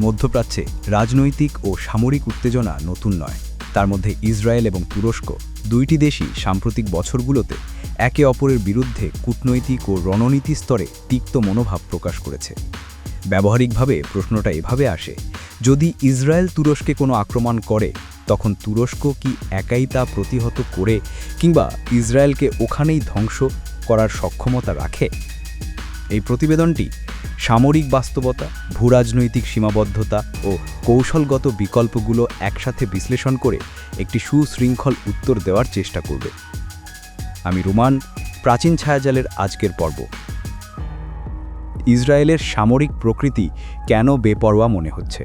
মধ্যপ্রাচ্যে রাজনৈতিক ও সামরিক উত্তেজনা নতুন নয়। তার মধ্যে ইসরায়েল এবং তুরস্ক, দুইটি দেশই সাম্প্রতিক বছরগুলোতে একে অপরের বিরুদ্ধে কূটনৈতিক ও রণনীতি স্তরে তিক্ত মনোভাব প্রকাশ করেছে। ব্যবহারিকভাবে প্রশ্নটা এভাবে আসে, যদি ইসরায়েল তুরস্কে কোনো আক্রমণ করে, তখন তুরস্ক কি একাই তা প্রতিহত করে কিংবা ইসরায়েলকে ওখানেই ধ্বংস করার সক্ষমতা রাখে? এই প্রতিবেদনটি সামরিক বাস্তবতা, ভূরাজনৈতিক সীমাবদ্ধতা ও কৌশলগত বিকল্পগুলো একসাথে বিশ্লেষণ করে একটি সুশৃঙ্খল উত্তর দেওয়ার চেষ্টা করবে। আমি রুমান, প্রাচীন ছায়াজালের আজকের পর্ব। ইসরায়েলের সামরিক প্রকৃতি কেন বেপরোয়া মনে হচ্ছে?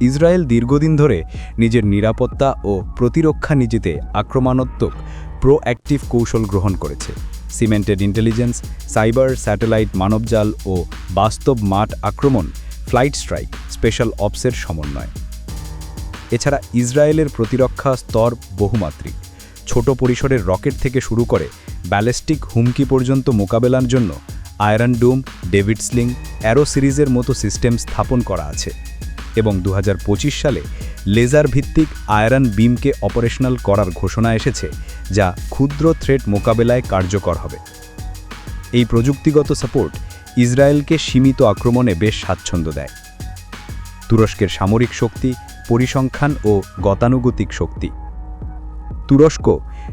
ইসরায়েল দীর্ঘদিন ধরে নিজের নিরাপত্তা ও প্রতিরক্ষা নিজেতে আক্রমণাত্মক প্রোঅ্যাক্টিভ কৌশল গ্রহণ করেছে। সিমেন্টেড ইন্টেলিজেন্স, সাইবার, স্যাটেলাইট, মানবজাল ও বাস্তব মাঠ আক্রমণ, ফ্লাইট স্ট্রাইক, স্পেশাল অপসের সমন্বয়। এছাড়া ইসরায়েলের প্রতিরক্ষা স্তর বহুমাত্রিক। ছোট পরিসরের রকেট থেকে শুরু করে ব্যালিস্টিক হুমকি পর্যন্ত মোকাবেলার জন্য Iron Dome, David Sling, Arrow সিরিজের মতো সিস্টেম স্থাপন করা আছে। এবং দু হাজার পঁচিশ সালে লেজার ভিত্তিক আয়রন বিমকে অপারেশনাল করার ঘোষণা এসেছে, যা ক্ষুদ্র থ্রেট মোকাবেলায় কার্যকর হবে। এই প্রযুক্তিগত সাপোর্ট ইসরায়েলকে সীমিত আক্রমণে বেশ স্বাচ্ছন্দ্য দেয়। তুরস্কের সামরিক শক্তি, পরিসংখ্যান ও গতানুগতিক শক্তি। তুরস্ক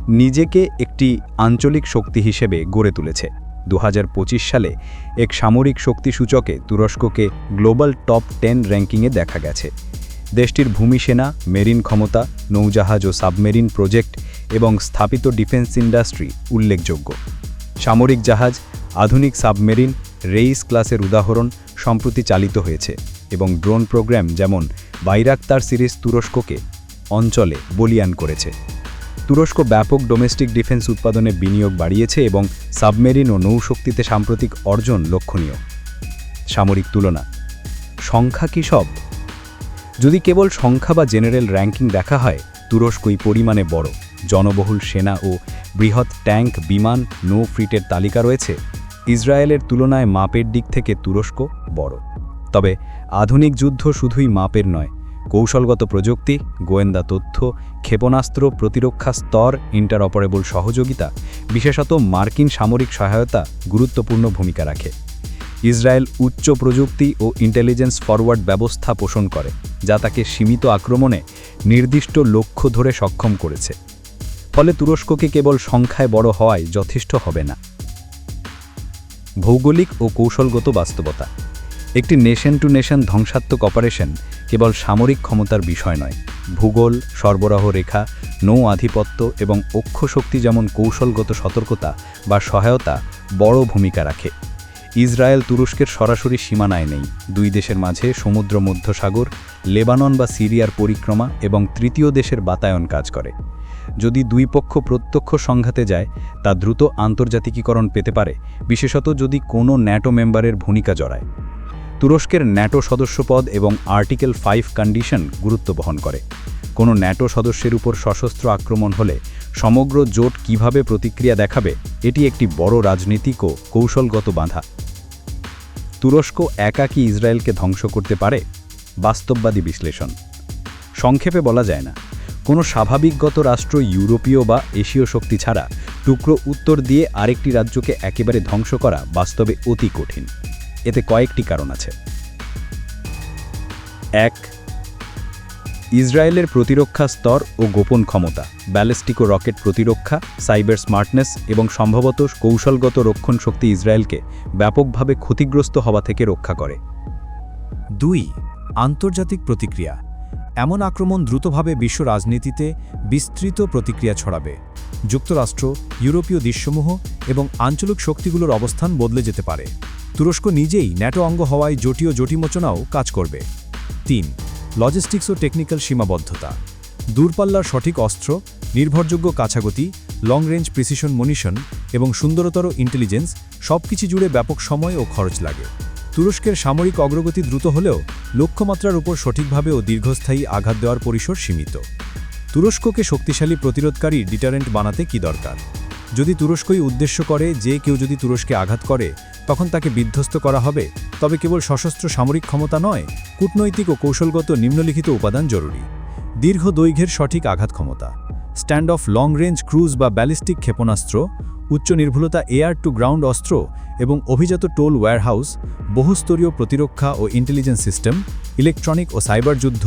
নিজেকে একটি আঞ্চলিক শক্তি হিসেবে গড়ে তুলেছে। দু হাজার পঁচিশ সালে এক সামরিক শক্তি সূচকে তুরস্ককে গ্লোবাল টপ টেন র্যাঙ্কিংয়ে দেখা গেছে। দেশটির ভূমিসেনা মেরিন ক্ষমতা, নৌজাহাজ ও সাবমেরিন প্রজেক্ট এবং স্থাপিত ডিফেন্স ইন্ডাস্ট্রি উল্লেখযোগ্য। সামরিক জাহাজ, আধুনিক সাবমেরিন, রেইস ক্লাসের উদাহরণ সম্প্রতি চালিত হয়েছে এবং ড্রোন প্রোগ্রাম যেমন বাইরাক্তার সিরিজ তুরস্ককে অঞ্চলে বলিয়ান করেছে। তুরস্ক ব্যাপক ডোমেস্টিক ডিফেন্স উৎপাদনে বিনিয়োগ বাড়িয়েছে এবং সাবমেরিন ও নৌশক্তিতে সাম্প্রতিক অর্জন লক্ষণীয়। সামরিক তুলনা, সংখ্যা কি সব? যদি কেবল সংখ্যা বা জেনারেল র্যাঙ্কিং দেখা হয়, তুরস্কই পরিমাণে বড়। জনবহুল সেনা ও বৃহৎ ট্যাঙ্ক, বিমান, নো ফ্রিটের তালিকা রয়েছে। ইসরায়েলের তুলনায় মাপের দিক থেকে তুরস্ক বড়। তবে আধুনিক যুদ্ধ শুধুই মাপের নয়, কৌশলগত প্রযুক্তি, গোয়েন্দা তথ্য, ক্ষেপণাস্ত্র প্রতিরক্ষা স্তর ইন্টারঅপারেবল সহযোগিতা, বিশেষত মার্কিন সামরিক সহায়তা গুরুত্বপূর্ণ ভূমিকা রাখে। ইসরায়েল উচ্চ প্রযুক্তি ও ইন্টেলিজেন্স ফরওয়ার্ড ব্যবস্থা পোষণ করে, যা তাকে সীমিত আক্রমণে নির্দিষ্ট লক্ষ্য ধরে সক্ষম করেছে। ফলে তুরস্ককে কেবল সংখ্যায় বড় হওয়ায় যথেষ্ট হবে না। ভৌগোলিক ও কৌশলগত বাস্তবতা। একটি নেশন টু নেশন ধ্বংসাত্মক অপারেশন কেবল সামরিক ক্ষমতার বিষয় নয়। ভূগোল, সরবরাহ রেখা, নৌ আধিপত্য এবং অক্ষশক্তি যেমন কৌশলগত সতর্কতা বা সহায়তা বড় ভূমিকা রাখে। ইসরায়েল তুরস্কের সরাসরি সীমানায় নেই। দুই দেশের মাঝে সমুদ্র, মধ্যসাগর, লেবানন বা সিরিয়ার পরিক্রমা এবং তৃতীয় দেশের বাতায়ন কাজ করে। যদি দুই পক্ষ প্রত্যক্ষ সংঘাতে যায়, তা দ্রুত আন্তর্জাতিকীকরণ পেতে পারে, বিশেষত যদি কোনো ন্যাটো মেম্বারের ভূমিকা জড়ায়। তুরস্কের ন্যাটো সদস্যপদ এবং আর্টিকেল ফাইভ কন্ডিশন গুরুত্ব বহন করে। কোনো ন্যাটো সদস্যের উপর সশস্ত্র আক্রমণ হলে সমগ্র জোট কীভাবে প্রতিক্রিয়া দেখাবে, এটি একটি বড় রাজনীতিক ও কৌশলগত বাঁধা। তুরস্ক একা কি ইসরায়েলকে ধ্বংস করতে পারে? বাস্তববাদী বিশ্লেষণ। সংক্ষেপে বলা যায় না। কোনো স্বাভাবিকগত রাষ্ট্র ইউরোপীয় বা এশীয় শক্তি ছাড়া টুকরো উত্তর দিয়ে আরেকটি রাজ্যকে একেবারে ধ্বংস করা বাস্তবে অতি কঠিন। এতে কয়েকটি কারণ আছে। এক, ইসরায়েলের প্রতিরক্ষা স্তর ও গোপন ক্ষমতা, ব্যালিস্টিক ও রকেট প্রতিরক্ষা, সাইবার স্মার্টনেস এবং সম্ভবত কৌশলগত রক্ষণ শক্তি ইসরায়েলকে ব্যাপকভাবে ক্ষতিগ্রস্ত হওয়া থেকে রক্ষা করে। দুই, আন্তর্জাতিক প্রতিক্রিয়া, এমন আক্রমণ দ্রুতভাবে বিশ্ব রাজনীতিতে বিস্তৃত প্রতিক্রিয়া ছড়াবে। যুক্তরাষ্ট্র, ইউরোপীয় দেশসমূহ এবং আঞ্চলিক শক্তিগুলোর অবস্থান বদলে যেতে পারে। তুরস্ক নিজেই ন্যাটো অঙ্গ হওয়ায় জটিয় জটিমোচনাও কাজ করবে। তিন, লজিস্টিক্স ও টেকনিক্যাল সীমাবদ্ধতা। দূরপাল্লার সঠিক অস্ত্র, নির্ভরযোগ্য কাছাগতি লং রেঞ্জ প্রিসিশন মনিশন এবং সুন্দরতর ইন্টেলিজেন্স সবকিছু জুড়ে ব্যাপক সময় ও খরচ লাগে। তুরস্কের সামরিক অগ্রগতি দ্রুত হলেও লক্ষ্যমাত্রার উপর সঠিকভাবে ও দীর্ঘস্থায়ী আঘাত দেওয়ার পরিসর সীমিত। তুরস্ককে শক্তিশালী প্রতিরোধকারী ডিটারেন্ট বানাতে কি দরকার? যদি তুরস্কই উদ্দেশ্য করে যে কেউ যদি তুরস্কে আঘাত করে তখন তাকে বিধ্বস্ত করা হবে, তবে কেবল সশস্ত্র সামরিক ক্ষমতা নয়, কূটনৈতিক ও কৌশলগত নিম্নলিখিত উপাদান জরুরি। দীর্ঘ দৈর্ঘ্যের সঠিক আঘাত ক্ষমতা, stand off long range cruise বা ব্যালিস্টিক ক্ষেপণাস্ত্র, উচ্চ নির্ভুলতা এয়ার টু গ্রাউন্ড অস্ত্র এবং অভিজাত টোল ওয়্যারহাউস বহুস্তরীয় প্রতিরক্ষা ও ইন্টেলিজেন্স সিস্টেম, ইলেকট্রনিক ও সাইবার যুদ্ধ,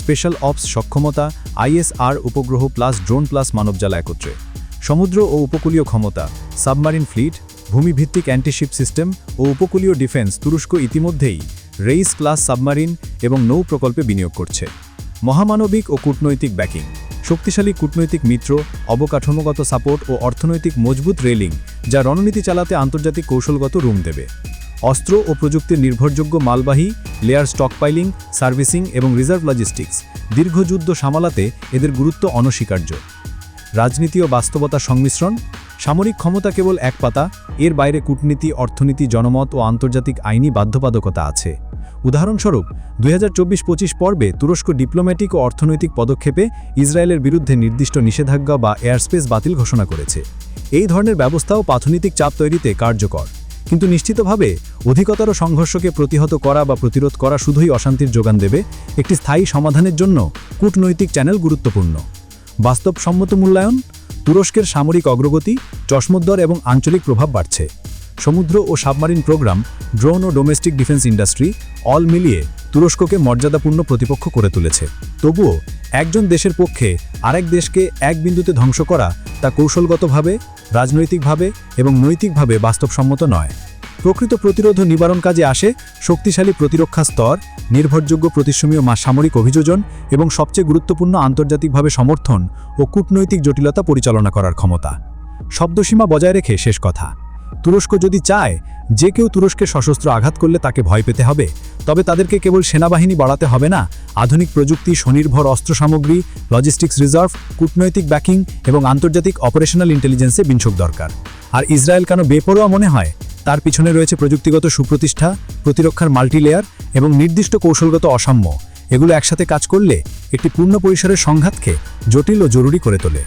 স্পেশাল অপস সক্ষমতা, আইএসআর উপগ্রহ প্লাস ড্রোন প্লাস মানবজাল একত্রে। সমুদ্র ও উপকূলীয় ক্ষমতা, সাবমারিন ফ্লিট ভূমিভিত্তিক অ্যান্টিশিপ সিস্টেম ও উপকূলীয় ডিফেন্স তুরস্ক ইতিমধ্যেই রেইস ক্লাস সাবমারিন এবং নৌ প্রকল্পে বিনিয়োগ করছে। মহামানবিক ও কূটনৈতিক ব্যাকিং শক্তিশালী কূটনৈতিক মিত্র, অবকাঠামোগত সাপোর্ট ও অর্থনৈতিক মজবুত রেলিং যা রণনীতি চালাতে আন্তর্জাতিক কৌশলগত রুম দেবে। অস্ত্র ও প্রযুক্তির নির্ভরযোগ্য মালবাহী লেয়ার স্টকপাইলিং সার্ভিসিং এবং রিজার্ভ লজিস্টিক্স দীর্ঘযুদ্ধ সামালাতে এদের গুরুত্ব অনস্বীকার্য। রাজনীতি ও বাস্তবতা সংমিশ্রণ সামরিক ক্ষমতা কেবল এক পাতা, এর বাইরে কূটনীতি, অর্থনীতি, জনমত ও আন্তর্জাতিক আইনি বাধ্যবাধকতা আছে। উদাহরণস্বরূপ, দুই হাজার পর্বে তুরস্ক ডিপ্লোম্যাটিক ও অর্থনৈতিক পদক্ষেপে ইসরায়েলের বিরুদ্ধে নির্দিষ্ট নিষেধাজ্ঞা বা এয়ারস্পেস বাতিল ঘোষণা করেছে। এই ধরনের ব্যবস্থাও পাথনৈতিক চাপ তৈরিতে কার্যকর। কিন্তু নিশ্চিতভাবে, অধিকতর সংঘর্ষকে প্রতিহত করা বা প্রতিরোধ করা শুধুই অশান্তির যোগান দেবে, একটি স্থায়ী সমাধানের জন্য কূটনৈতিক চ্যানেল গুরুত্বপূর্ণ। বাস্তবসম্মত মূল্যায়ন, তুরস্কের সামরিক অগ্রগতি, চশমোদ্দর এবং আঞ্চলিক প্রভাব বাড়ছে। সমুদ্র ও সাবমারিন প্রোগ্রাম, ড্রোন ও ডোমেস্টিক ডিফেন্স ইন্ডাস্ট্রি, অল মিলিয়ে তুরস্ককে মর্যাদাপূর্ণ প্রতিপক্ষ করে তুলেছে। তবুও, একজন দেশের পক্ষে আরেক দেশকে এক বিন্দুতে ধ্বংস করা তা কৌশলগতভাবে, রাজনৈতিকভাবে এবং নৈতিকভাবে বাস্তবসম্মত নয়। প্রকৃত প্রতিরোধ নিবারণ কাজে আসে শক্তিশালী প্রতিরক্ষা স্তর, নির্ভরযোগ্য প্রতিসমীয় মা সামরিক অভিযোজন এবং সবচেয়ে গুরুত্বপূর্ণ আন্তর্জাতিকভাবে সমর্থন ও কূটনৈতিক জটিলতা পরিচালনা করার ক্ষমতা। শব্দসীমা বজায় রেখে শেষ কথা। তুরস্ক যদি চায়, যে কেউ তুরস্কে সশস্ত্র আঘাত করলে তাকে ভয় পেতে হবে, তবে তাদেরকে কেবল সেনাবাহিনী বাড়াতে হবে না। আধুনিক প্রযুক্তি, স্বনির্ভর অস্ত্র সামগ্রী লজিস্টিক্স রিজার্ভ কূটনৈতিক ব্যাকিং এবং আন্তর্জাতিক অপারেশনাল ইন্টেলিজেন্সে বিনিয়োগ দরকার। আর ইসরায়েল কেন বেপরোয়া মনে হয়? তার পিছনে রয়েছে প্রযুক্তিগত সুপ্রতিষ্ঠা, প্রতিরক্ষার মাল্টিলেয়ার এবং নির্দিষ্ট কৌশলগত অসাম্য। এগুলো একসাথে কাজ করলে একটি পূর্ণ পরিসরের সংঘাতকে জটিল ও জরুরি করে তোলে।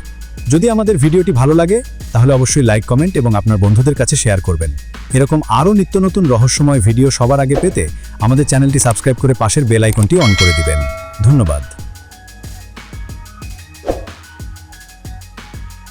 যদি আমাদের ভিডিওটি ভালো লাগে, তাহলে অবশ্যই লাইক, কমেন্ট এবং আপনার বন্ধুদের কাছে শেয়ার করবেন। এরকম আরও নিত্য নতুন রহস্যময় ভিডিও সবার আগে পেতে আমাদের চ্যানেলটি সাবস্ক্রাইব করে পাশের বেল আইকনটি অন করে দিবেন। ধন্যবাদ।